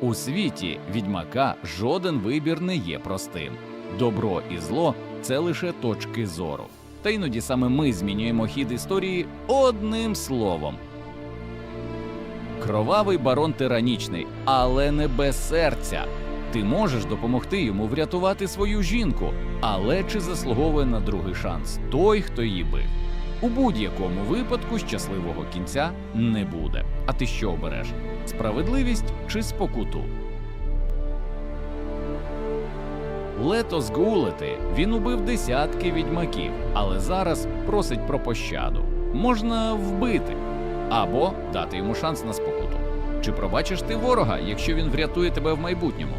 У світі відьмака жоден вибір не є простим. Добро і зло це лише точки зору. Та іноді саме ми змінюємо хід історії одним словом. Кровавий барон тиранічний, але не без серця. Ти можеш допомогти йому врятувати свою жінку, але чи заслуговує на другий шанс той, хто її бив? У будь-якому випадку щасливого кінця не буде. А ти що обереш? Справедливість чи спокуту? Лето згулити він убив десятки відьмаків, але зараз просить про пощаду. Можна вбити або дати йому шанс на спокуту. Чи пробачиш ти ворога, якщо він врятує тебе в майбутньому?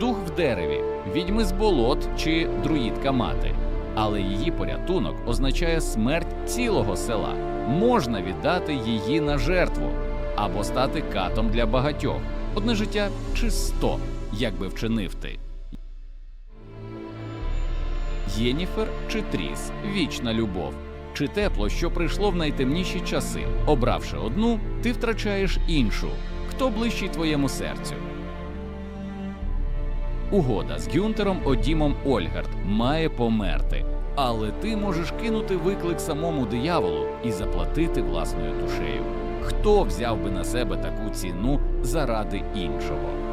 Дух в дереві, відьми з болот чи друїдка мати. Але її порятунок означає смерть цілого села. Можна віддати її на жертву або стати катом для багатьох. Одне життя чи сто, як би вчинив ти. Єніфер чи Тріс вічна любов. Чи тепло, що прийшло в найтемніші часи. Обравши одну, ти втрачаєш іншу. Хто ближчий твоєму серцю? Угода з Гюнтером Одімом Ольгард має померти, але ти можеш кинути виклик самому дияволу і заплатити власною душею. Хто взяв би на себе таку ціну заради іншого?